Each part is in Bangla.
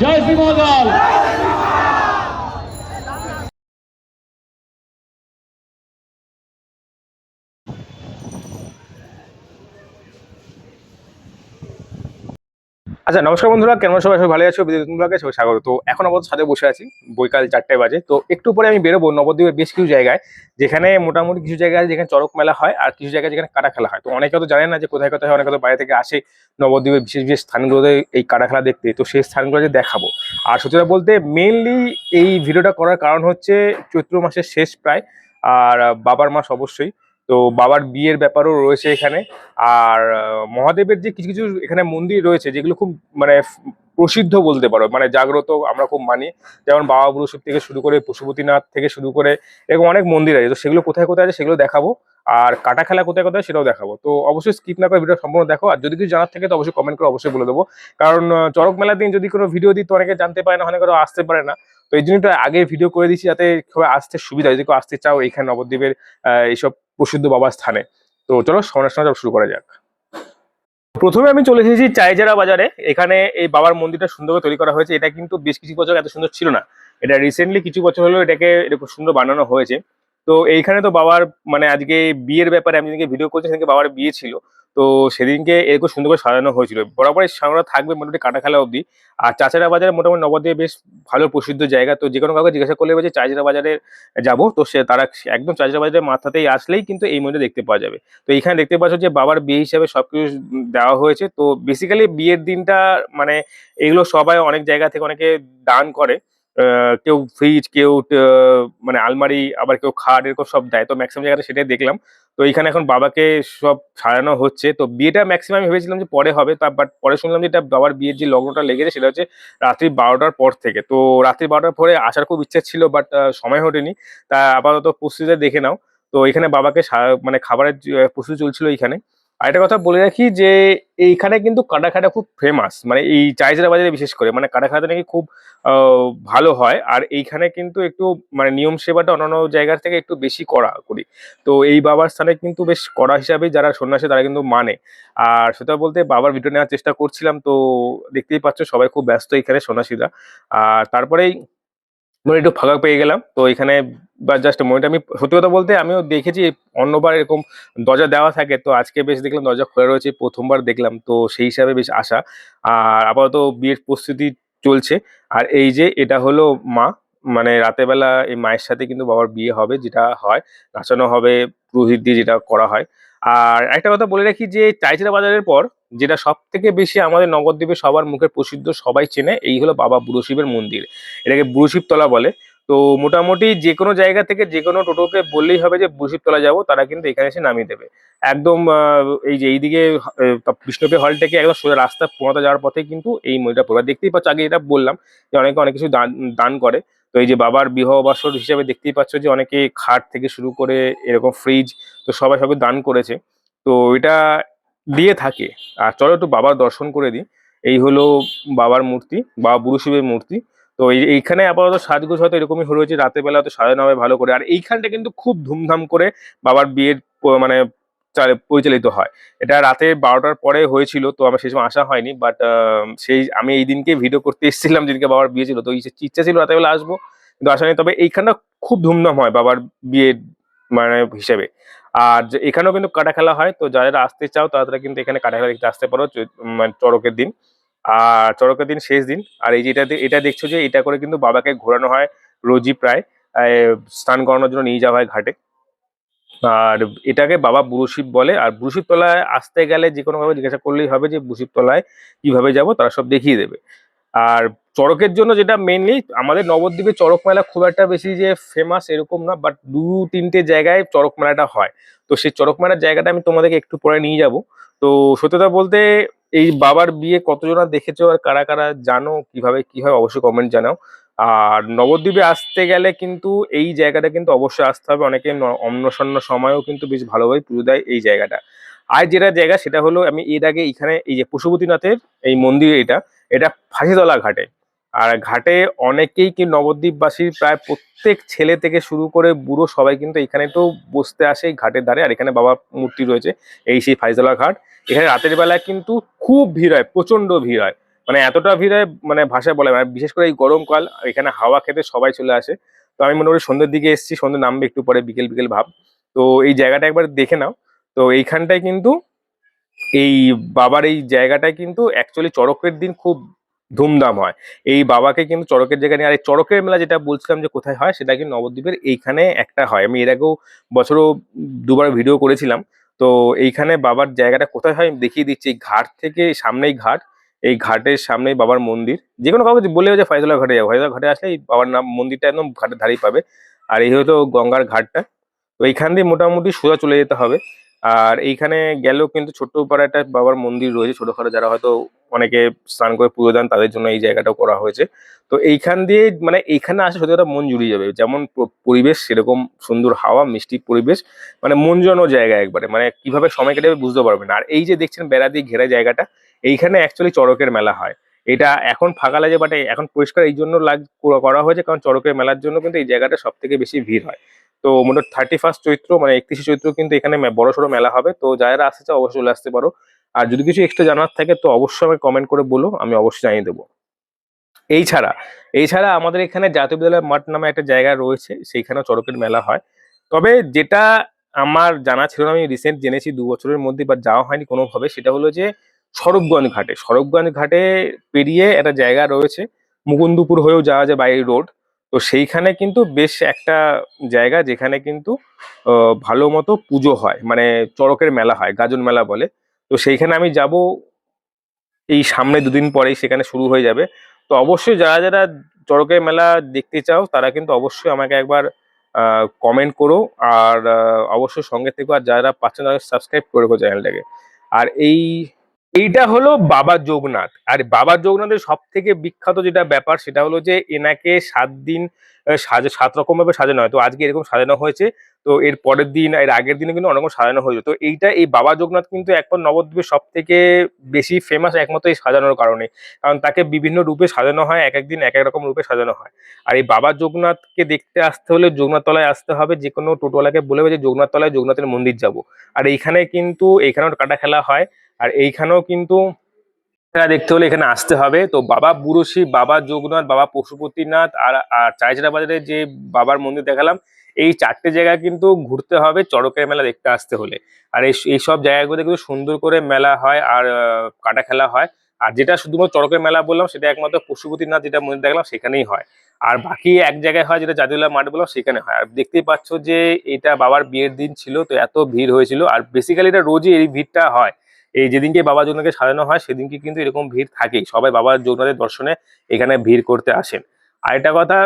জয় শ্রী মহাকাল আচ্ছা নমস্কার বন্ধুরা, কেমন সবাই সবাই ভালো আছো? বিদ্যুৎ ব্লগে সবাই স্বাগত। তো এখন আপাতত ছাদে বসে আছি, বৈকাল চারটে বাজে। তো একটু পরে আমি বেরোবো, নবদ্বীপের বেশ কিছু জায়গায়, যেখানে মোটামুটি কিছু জায়গায় আছে যেখানে চড়ক মেলা হয় আর কিছু জায়গায় যেখানে কাটা খেলা হয়। তো অনেকে তো জানেন না যে কোথায় কোথায় অনেকে তো বাইরে থেকে আসে নবদ্বীপের বিশেষ বিশেষ স্থানগুলোতে এই কাটা খেলা দেখতে। তো সেই স্থানগুলো যে দেখাবো। আর সত্যি বলতে মেনলি এই ভিডিওটা করার কারণ হচ্ছে চৈত্র মাসের শেষ প্রায়, আর বাবার মাস অবশ্যই। তো বাবার বিয়ের ব্যাপারও রয়েছে এখানে। আর মহাদেবের যে কিছু কিছু এখানে মন্দির রয়েছে, যেগুলো খুব মানে প্রসিদ্ধ বলতে পারো মানে জাগ্রত আমরা খুব মানি। যেমন বাবা বুড়োশিব থেকে শুরু করে পশুপতিনাথ থেকে শুরু করে এরকম অনেক মন্দির আছে। তো সেগুলো কোথায় কোথায় আছে সেগুলো দেখাবো। আর কাটা খেলা কোথায় কোথায় সেটাও দেখাবো। তো অবশ্যই স্কিপ না করে ভিডিও সম্পূর্ণ দেখো। আর যদি কিছু জানার থাকে তো অবশ্যই কমেন্ট করে অবশ্যই বলে দেবো। কারণ চড়ক মেলার দিন যদি কোনো ভিডিও দিই তো অনেকে জানতে পারে না, অনেকে আসতে পারে না। তো এই জন্য আগে ভিডিও করে দিচ্ছি যাতে আসতে সুবিধা যদি কেউ আসতে চাও এইখানে নবদ্বীপের এইসব প্রসিদ্ধ বাবার স্থানে। তো চলো সঙ্গে শুরু করা যাক। প্রথমে আমি চলে এসেছি চাইজারা বাজারে। এখানে এই বাবার মন্দিরটা সুন্দর করে তৈরি করা হয়েছে। এটা কিন্তু বেশ কিছু বছর এত সুন্দর ছিল না। এটা রিসেন্টলি কিছু বছর হলো এটাকে এরকম সুন্দর বানানো হয়েছে। তো এইখানে তো বাবার মানে আজকে বিয়ের ব্যাপারে আমি যেদিকে ভিডিও করছি সেদিকে বাবার বিয়ে ছিল। তো সেদিনকে এরকম সুন্দর করে সাজানো হয়েছিল। বরাবর সাজানো থাকবে মোটামুটি কাটা খেলা অবধি। আর চাচারা বাজারে মোটামুটি নবদ্বীপে বেশ ভালো প্রসিদ্ধ জায়গা। তো যে কোনো কাউকে জিজ্ঞাসা করলে যে চাচারা বাজারে যাব? তো সে তারা একদম চাচারা বাজারের মাথাতেই আসলেই কিন্তু এই মন্দির দেখতে পাওয়া যাবে। তো এখানে দেখতে পাচ্ছ যে বাবার বিয়ে হিসাবে সবকিছু দেওয়া হয়েছে। তো বেসিক্যালি বিয়ের দিনটা মানে এগুলো সবাই অনেক জায়গা থেকে অনেকে দান করে। কেউ ফ্রিজ কেউ মানে আলমারি, আবার কেউ খাট, এরকম সব দেয়। তো ম্যাক্সিমাম জায়গাতে সেটাই দেখলাম। তো এখানে এখন বাবাকে সব সাজানো হচ্ছে। তো বিয়েটা ম্যাক্সিমাম ভেবেছিলাম যে পরে হবে, তা বাট পরে শুনলাম যে এটা বাবার বিয়ের যে লগ্নটা লেগেছে, সেটা হচ্ছে রাত্রি বারোটার পর থেকে। তো রাত্রি বারোটার পরে আসার খুব ইচ্ছা ছিল বাট সময় ওঠেনি। তা আপাতত প্রস্তুতিটা দেখে নাও। তো এখানে বাবাকে মানে খাবারের প্রস্তুতি চলছিল এইখানে আর একটা কথা বলে রাখি যে এইখানে কিন্তু কাটাখাটা খুব ফেমাস মানে এই চাইজরা বাজারে বিশেষ করে মানে কাটাখাটা নাকি খুব ভালো হয়। আর এইখানে কিন্তু একটু মানে নিয়ম সেবাটা অন্যান্য জায়গার থেকে একটু বেশি করা করি। তো এই বাবার স্থানে কিন্তু বেশ কড়া হিসাবে যারা সন্ন্যাসী তারা কিন্তু মানে। আর সেটা বলতে বাবার ভিডিও নেওয়ার চেষ্টা করছিলাম, তো দেখতেই পাচ্ছ সবাই খুব ব্যস্ত এখানে সন্ন্যাসীরা। আর তারপরেই মনে একটু ফাঁকা পেয়ে গেলাম। তো এখানে বা জাস্ট মনিটা আমি সত্যি কথা বলতে আমিও দেখেছি অন্যবার এরকম দরজা দেওয়া থাকে, তো আজকে বেশ দেখলাম দরজা খোলা রয়েছে, প্রথমবার দেখলাম, তো সেই হিসাবে বেশ আশা। আর আপাতত বিয়ের প্রস্তুতি চলছে। আর এই যে এটা হলো মা মানে রাতের বেলা এই মায়ের সাথে কিন্তু বাবার বিয়ে হবে, যেটা হয়, নাচানো হবে, পুরোহিত দিয়ে যেটা করা হয়। আর একটা কথা বলে রাখি যে চাইচিরা বাজারের পর যেটা সব থেকে বেশি আমাদের নগরদ্বীপে সবার মুখে প্রসিদ্ধ, সবাই চেনে, এই হলো বাবা বুড়ো শিবের মন্দির। এটাকে বুড়ো শিবতলা বলে। তো মোটামুটি যে কোনো জায়গা থেকে যে কোনো টোটোকে বললেই হবে যে বুড়শিবতলা যাব, তারা কিন্তু এখানে এসে নামিয়ে দেবে। একদম এই যে এইদিকে বিষ্ণুপে হল থেকে একদম সোজা রাস্তা পৌঁছাতে যাওয়ার পথে কিন্তু এই মন্দিরটা পড়বে। দেখতেই পাচ্ছ, আগে এটা বললাম যে অনেকে অনেক কিছু দান দান করে। তো এই যে বাবার বিবাহ বাসর হিসেবে দেখতেই পাচ্ছ যে অনেকে খাট থেকে শুরু করে এরকম ফ্রিজ তো সবাই সবাই দান করেছে। তো এটা দিয়ে থাকে। আর চলো একটু বাবার দর্শন করে দিই। এই হলো বাবার মূর্তি, বাবা বুড়ো শিবের মূর্তি। তো এই, এইখানে আপাতত সাজগোজ হয়তো এরকমই যে রাতের বেলা তো সাজানো হবে ভালো করে। আর এইখানটা কিন্তু খুব ধুমধাম করে বাবার বিয়ের মানে চালে- পরিচালিত হয়। এটা রাতে বারোটার পরে হয়েছিল, তো আমার সেই সময় আসা হয়নি। বাট সেই, আমি এই দিনকে ভিডিও করতে এসেছিলাম যেদিনকে বাবার বিয়ে ছিল। তো ইচ্ছে ছিল রাতের বেলা আসব। কিন্তু আসা হয়নি। তবে এইখানটা খুব ধুমধাম হয় বাবার বিয়ের মানে হিসেবে। আর এখানেও কিন্তু কাটা খেলা হয়, তো যারা আসতে চাও তারা কিন্তু এখানে কাটা খেলা দেখতে আসতে পারো মানে চড়কের দিন। আর চড়কের দিন শেষ দিন। আর এই যে এটা এটা দেখছ যে এটা করে কিন্তু বাবাকে ঘোরানো হয় রোজই প্রায় স্নান করানোর জন্য নিয়ে যাওয়া হয় ঘাটে। আর এটাকে বাবা বুড়োশিব বলে, আর বুড়োশিব তলায় আসতে গেলে যে কোনোভাবে জিজ্ঞাসা করলেই হবে যে বুড়োশিব তলায় কীভাবে যাব, তারা সব দেখিয়ে দেবে। আর চড়কের জন্য যেটা মেনলি আমাদের নবদ্বীপে চড়ক মেলা খুব একটা বেশি যে ফেমাস এরকম না বাট দু তিনটে জায়গায় চড়ক মেলাটা হয়। তো সেই চড়ক মেলার জায়গাটা আমি তোমাদেরকে একটু পরে নিয়ে যাব। তো সত্যতা বলতে, এই বাবার বিয়ে কতজনা দেখেছ আর কারা কারা জানো, কীভাবে কি হয় অবশ্যই কমেন্ট জানাও। আর নবদ্বীপে আসতে গেলে কিন্তু এই জায়গাটা কিন্তু অবশ্যই আসতে হবে। অনেকে অন্নসন্ন সময়ও কিন্তু বেশ ভালোভাবে পুজো দেয় এই জায়গাটা। আর যেটা জায়গা সেটা হলো, আমি এর আগে এখানে এই যে পশুপতিনাথের এই মন্দির এটা এটা ফাঁসিতলা ঘাটে। আর ঘাটে অনেকেই কি নবদ্বীপবাসীর প্রায় প্রত্যেক ছেলে থেকে শুরু করে বুড়ো সবাই কিন্তু এখানে তো বসতে আসে ঘাটের ধারে, আর এখানে বাবা মূর্তি রয়েছে, এই সেই ফাইজলা ঘাট। এখানে রাতের বেলায় কিন্তু খুব ভিড় হয় প্রচণ্ড ভিড় হয়। মানে এতটা ভিড় হয় মানে ভাষায় বলে না। বিশেষ করে এই গরমকাল এখানে হাওয়া খেতে সবাই চলে আসে। তো আমি মনে করি সন্ধ্যের দিকে এসেছি, সন্ধ্যে নামবে একটু পরে, বিকেল বিকেল ভাব। তো এই জায়গাটা একবার দেখে নাও। তো এইখানটায় কিন্তু এই বাবার এই জায়গাটায় কিন্তু অ্যাকচুয়ালি চড়কের দিন খুব ধুমধাম হয়। এই বাবাকে কিন্তু চড়কের জায়গা নিয়ে, আর এই চড়কের মেলা যেটা বলছিলাম যে কোথায় হয়, সেটা কিন্তু নবদ্বীপের এইখানে একটা হয়। আমি এর আগেও বছরও দুবার ভিডিও করেছিলাম। তো এইখানে বাবার জায়গাটা কোথায় হয় আমি দেখিয়ে দিচ্ছি। ঘাট থেকে সামনেই ঘাট। এই ঘাটের সামনেই বাবার মন্দির। যে কোনো কাউকে বলেও যে ফয়জলা ঘাটে যাব। ফয়জলা ঘাটে আসলে এই বাবার নাম, মন্দিরটা একদম ঘাটের ধারেই পাবে। আর এই হলো গঙ্গার ঘাটটা। তো এইখান দিয়ে মোটামুটি সোজা চলে যেতে হবে। আর এইখানে গেলেও কিন্তু ছোট্ট পাড়া একটা বাবার মন্দির রয়েছে, ছোটখাটো যারা হয়তো অনেকে স্নান করে পুজো দেন, তাদের জন্য এই জায়গাটাও করা হয়েছে। তো এইখান দিয়ে মানে এইখানে আসে সত্যি কথা মন জুড়িয়ে যাবে। যেমন পরিবেশ সেরকম সুন্দর হাওয়া, মিষ্টি পরিবেশ মানে মন জুড়ানো জায়গা একবারে। মানে কীভাবে সময় কেটে বুঝতে পারবেন আর এই যে দেখছেন বেড়া দিয়ে ঘেরা জায়গাটা, এইখানে অ্যাকচুয়ালি চড়কের মেলা হয়। এটা এখন ফাঁকা লাগে বাট এখন পরিষ্কার এই জন্য লাগ, করা হয়েছে, কারণ চড়কের মেলার জন্য কিন্তু এই জায়গাটা সব থেকে বেশি ভিড় হয়। তো মোটামুটি থার্টি ফার্স্ট চৈত্র মানে একত্রিশে চৈত্র কিন্তু এখানে বড় সড়ো মেলা হবে। তো যারা আসতে চাও অবশ্যই চলে আসতে পারো। আর যদি কিছু এক্সট্রা জানার থাকে তো অবশ্যই আমাকে কমেন্ট করে বলো, আমি অবশ্যই জানিয়ে দেবো। এই ছাড়া এই ছাড়া আমাদের এখানে জাতীয় বিদ্যালয় মাঠ নামে একটা জায়গা রয়েছে, সেইখানেও চড়কের মেলা হয়। তবে যেটা আমার জানা ছিল না, আমি রিসেন্ট জেনেছি দু বছরের মধ্যে বা যাওয়া হয়নি কোনোভাবে, সেটা হলো যে সরবগঞ্জ ঘাটে। সরবগঞ্জ ঘাটে পেরিয়ে একটা জায়গা রয়েছে, মুকুন্দপুর হয়েও যাওয়া যায় বাই রোড তো সেইখানে কিন্তু বেশ একটা জায়গা যেখানে কিন্তু ভালো মতো পুজো হয়। মানে চড়কের মেলা হয়, গাজন মেলা বলে। তো সেইখানে আমি যাব, এই সামনে দুদিন পরেই সেখানে শুরু হয়ে যাবে। তো অবশ্যই যারা যারা চড়কের মেলা দেখতে চাও, তারা কিন্তু অবশ্যই আমাকে একবার কমেন্ট করো। আর অবশ্যই সঙ্গে থেকো। আর যারা তারা সাবস্ক্রাইব করে চ্যানেলটাকে। আর এই এইটা হলো বাবা যোগনাথ। আর বাবা যোগনাথের সব থেকে বিখ্যাত যেটা ব্যাপার, সেটা হলো যে এনাকে সাত দিন সাজে, সাত রকম ভাবে সাজানো হয়। তো আজকে এরকম সাজানো হয়েছে, তো এর পরের দিন, এর আগের দিনে কিন্তু অনেক সাজানো হয়েছে। তো এইটা এই বাবা যোগনাথ কিন্তু একবার নবদ্বীপের সব থেকে বেশি ফেমাস একমাত্র এই সাজানোর কারণে। কারণ তাকে বিভিন্ন রূপে সাজানো হয়, এক একদিন এক এক রকম রূপে সাজানো হয়। আর এই বাবা যোগনাথকে দেখতে আসতে হলে যোগনাথ তলায় আসতে হবে, যে কোনো টোটোওয়ালাকে বলে যে যোগনাথ তলায় যোগনাথের মন্দির যাব। আর এইখানে কিন্তু এইখানেও কাটা খেলা হয়। আর এইখানেও কিন্তু দেখতে হলে এখানে আসতে হবে। তো বাবা বুড়োশি, বাবা যোগনাথ, বাবা পশুপতিনাথ আর আর চাইচড়া বাজারে যে বাবার মন্দির দেখালাম, এই চারটে জায়গা কিন্তু ঘুরতে হবে চড়কের মেলা দেখতে আসতে হলে। আর এই সব জায়গাগুলোতে কিন্তু সুন্দর করে মেলা হয় আর কাটা খেলা হয়। আর যেটা শুধুমাত্র চড়কের মেলা বললাম, সেটা একমাত্র পশুপতিনাথ যেটা মন্দির দেখলাম, সেখানেই হয়। আর বাকি এক জায়গায় হয় যেটা জাদুল্লাহ মাঠ বললাম, সেখানে হয়। আর দেখতেই পাচ্ছ যে এটা বাবার বিয়ের দিন ছিল, তো এত ভিড় হয়েছিল। আর বেসিক্যালি এটা রোজই এই ভিড়টা হয়। এই যেদিনকে বাবা জগন্নাথকে সাজানো হয়, সেদিনকে কিন্তু এরকম ভিড় থাকেই। সবাই বাবা জগন্নাথের দর্শনে এখানে ভিড় করতে আসেন। আর একটা কথা,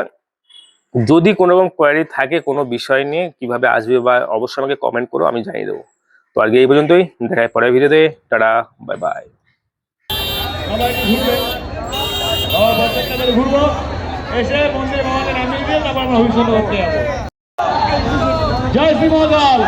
যদি কোনো রকম কোয়ারি থাকে কোনো বিষয় নিয়ে, কীভাবে আসবে বা অবশ্যই আমাকে কমেন্ট করো, আমি জানিয়ে দেবো। তো আজকে এই পর্যন্তই, দেখা পরের ভিডিওতে। Tata bye bye Jai Shri Mahakal.